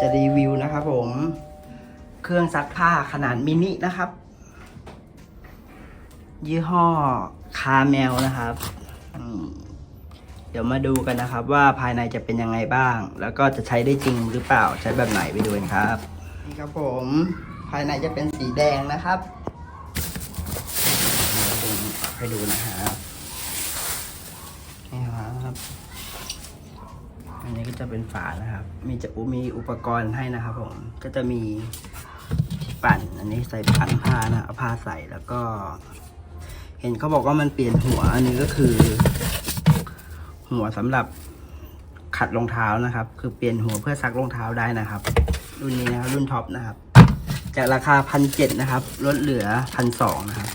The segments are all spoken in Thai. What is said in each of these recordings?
จะรีวิวนะครับผม เครื่องซักผ้าขนาดมินินะครับ ยี่ห้อคาแมวนะครับ เดี๋ยวมาดูกันนะครับ ว่าภายในจะเป็นยังไงบ้าง แล้วก็จะใช้ได้จริงหรือเปล่า ใช้แบบไหนไปดูกันครับ นี่ครับผม ภายในจะเป็นสีแดงนะครับเดี๋ยวผมเอาให้ดูนะครับนี่ครับ อันนี้ก็จะเป็นฝานะครับ มีจะมีอุปกรณ์ให้นะครับผม ก็จะมีที่ปั่น อันนี้ใส่ปั่นผ้านะเอาผ้าใส่แล้วก็ เห็นเขาบอกว่ามันเปลี่ยนหัว อันนี้ก็คือ หัวสำหรับขัดรองเท้านะครับ คือเปลี่ยนหัวเพื่อซักรองเท้าได้นะครับ รุ่นนี้นะครับรุ่นท็อปนะครับ จากราคาพันเจ็ดนะครับ ลดเหลือพันสองนะครับ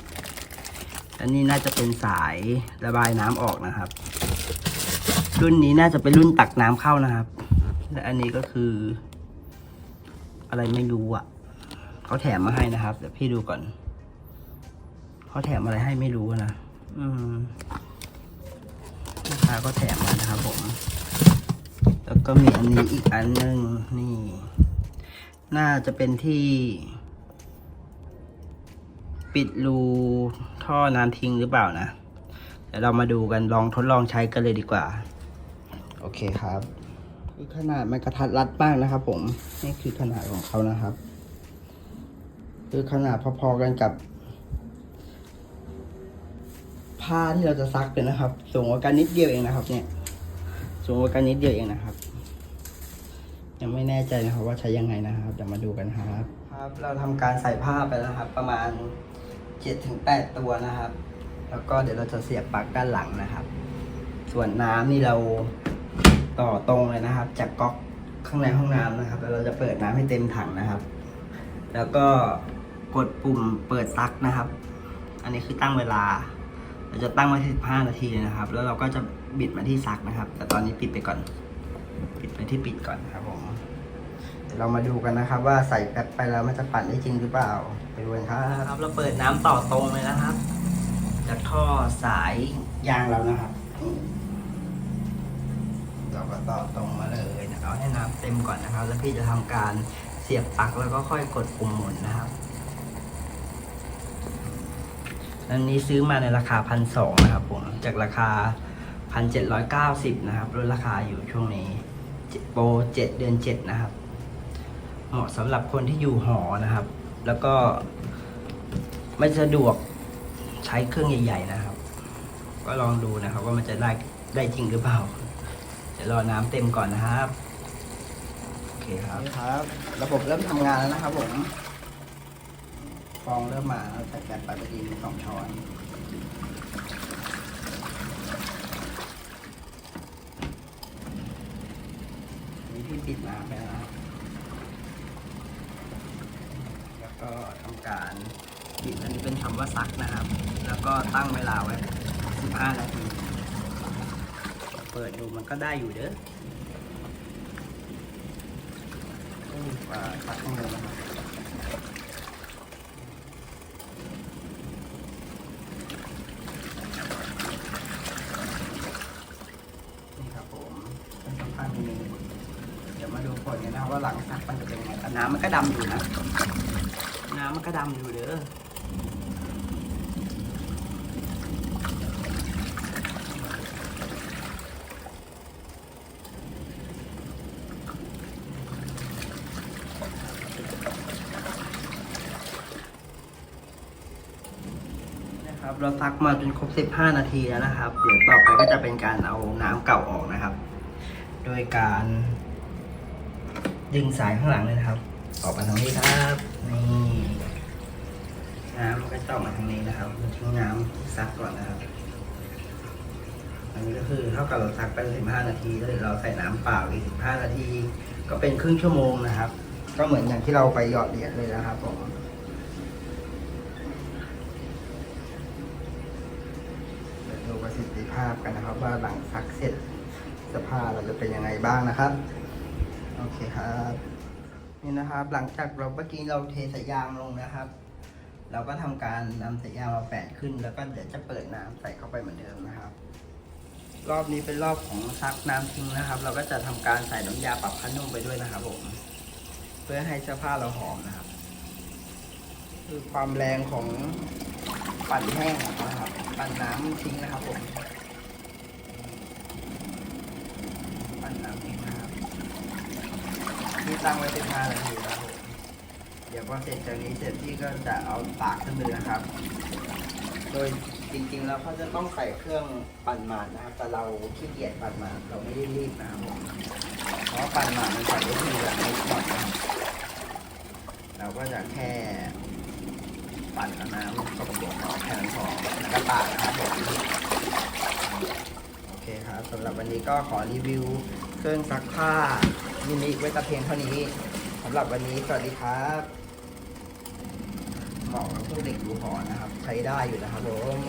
อันนี้น่าจะเป็นสายระบายน้ำออกนะครับ รุ่นนี้น่าจะเป็นรุ่นตักน้ำเข้านะครับ และอันนี้ก็คือ อะไรไม่รู้อะเขาแถมมาให้นะครับ เดี๋ยวพี่ดูก่อนเขาแถมอะไรให้ไม่รู้นะอืมลูกค้าก็แถมมานะครับผม แล้วก็มีอันนี้อีกอันหนึงนี่ น่าจะเป็นที่ ปิดรูท่อน้ำทิ้งหรือเปล่านะเดี๋ยวเรามาดูกันลองทดลองใช้กันเลยดีกว่า โอเคครับ คือขนาดมันกระทัดรัดมากนะครับ ผมนี่คือขนาดของเขานะครับ คือขนาดพอๆกันกับ ผ้าที่เราจะซักเลยนะครับ สูงกว่ากันนิดเดียวเองนะครับ เนี่ยสูงกว่ากันนิดเดียวเองนะครับยังไม่แน่ใจนะครับว่าใช้ยังไงนะครับเดี๋ยวมาดูกันครับ ครับ เราทำการใส่ผ้าไปแล้วนะครับ ประมาณเจ็ดถึงแปดตัวนะครับ แล้วก็เดี๋ยวเราจะเสียบปลั๊กด้านหลังนะครับ ส่วนน้ำนี่เรา ต่อตรงเลยนะครับ จากก๊อกข้างในห้องน้ำนะครับ แล้วเราจะเปิดน้ำให้เต็มถังนะครับ แล้วก็กดปุ่มเปิดซักนะครับ อันนี้คือตั้งเวลา เราจะตั้งไว้ที่15นาทีนะครับ แล้วเราก็จะบิดมาที่ซักนะครับ แต่ตอนนี้ปิดไปก่อน ปิดไปที่ปิดก่อนครับผมเดี๋ยวเรามาดูกันนะครับ ว่าใส่แป๊บไปแล้วมันจะปั่นได้จริงหรือเปล่าไปดูกันครับครับเราเปิดน้ำต่อตรงเลยนะครับ จากท่อสายยางเรานะครับ นี่เราก็ต่อตรงมาเลยนะเอาให้น้ำเต็มก่อนนะครับ แล้วพี่จะทำการเสียบปลั๊กแล้วก็ค่อยกดปุ่มหมุนนะครับอันนี้ซื้อมาในราคาพันสองนะครับผมจากราคาพันเจ็ดร้อยเก้าสิบนะครับลดราคาอยู่ช่วงนี้โปรเจ็ดเดือนเจ็ดนะครับ เหมาะสำหรับคนที่อยู่หอนะครับ แล้วก็ไม่สะดวกใช้เครื่องใหญ่ ๆ นะครับ ก็ลองดูนะครับว่ามันจะได้ได้จริงหรือเปล่า ดี๋ยวรอน้ำเต็มก่อนนะครับโอเคครับครับ ระบบเริ่มทำงานแล้วนะครับผมฟองเริ่มมาแล้วใส่แกนปลาตะดีสองช้อนนี่ที่ปิดน้ำไปแล้วแล้วก็ทำการปิดอันนี้เป็นคำว่าซักนะครับ แล้วก็ตั้งเวลาไว้ 15 นาที เปิดดูมันก็ได้อยู่เด้อองมีปลาซักข้างในนะครับนี่ครับผมเป็นสำคัญนี้เดี๋ยวมาดูผลกันนะว่าหลังซักมันจะเป็นยังไงแต่น้ำมันก็ดำอยู่นะ น้ำมันก็ดำอยู่เด้อ นะ ครับเราซักมาจนครบ 15 นาทีแล้วนะครับ เดี๋ยวต่อไปก็จะเป็นการเอาน้ำเก่าออกนะครับ โดยการดึงสายข้างหลังเลยนะครับ ออกมาทางนี้ครับนี่น้ำมันก็จะออกมาทางนี้นะครับเราทิ้งน้ำซักก่อนนะครับ อันนี้ก็คือเท่ากับเราซักไป 15 นาทีแล้วเดี๋ยวเราใส่น้ำเปล่าอีก 15 นาที ก็เป็นครึ่งชั่วโมงนะครับ ก็เหมือนอย่างที่เราไปหยอดเหรียญเลยนะครับผม เดี๋ยวดูประสิทธิ ภาพกันนะครับ ว่าหลังซักเสร็จสภาพเราจะเป็นยังไงบ้างนะครับ โอเคครับ นี่นะครับ หลังจากเราเมื่อกี้เราเทสายยางลงนะครับ เราก็ทำการนำสายยางมาแปะขึ้น แล้วก็เดี๋ยวจะเปิดน้ำใส่เข้าไปเหมือนเดิมนะครับ รอบนี้เป็นรอบของซักน้ำทิ้งนะครับ เราก็จะทำการใส่น้ำยาปรับผ้านุ่มไปด้วยนะครับผมเพื่อให้เสื้อผ้าเราหอมนะครับ คือความแรงของปั่นแห้งนะครับ ปั่นน้ำทิ้งนะครับผม ปั่นน้ำทิ้งนะครับที่ ตั้งไว้เป็น5นาทีนะครับผมเดี๋ยวพอเสร็จจากนี้เสร็จพี่ก็จะเอาตากขึ้นมือนะครับ โดยจริงๆแล้วเขาจะต้องใส่เครื่องปั่นหมาดนะครับ แต่เราขี้เกียจปั่นหมาดเราไม่ได้รีบนะครับผมเพราะปั่นหมาดมันใส่ได้ทีแบบไม่ช็อตนะครับเราก็จะแค่ปั่นเอาน้ำสกปรกออกแค่นั้นพอแล้วก็ตากนะครับผมโอเคครับสำหรับวันนี้ก็ขอรีวิวเครื่องซักผ้า มินิไว้แต่เพียงเท่านี้สำหรับวันนี้สวัสดีครับเหมาะกับพวกเด็กดูหอนะครับ ใช้ได้อยู่นะครับผม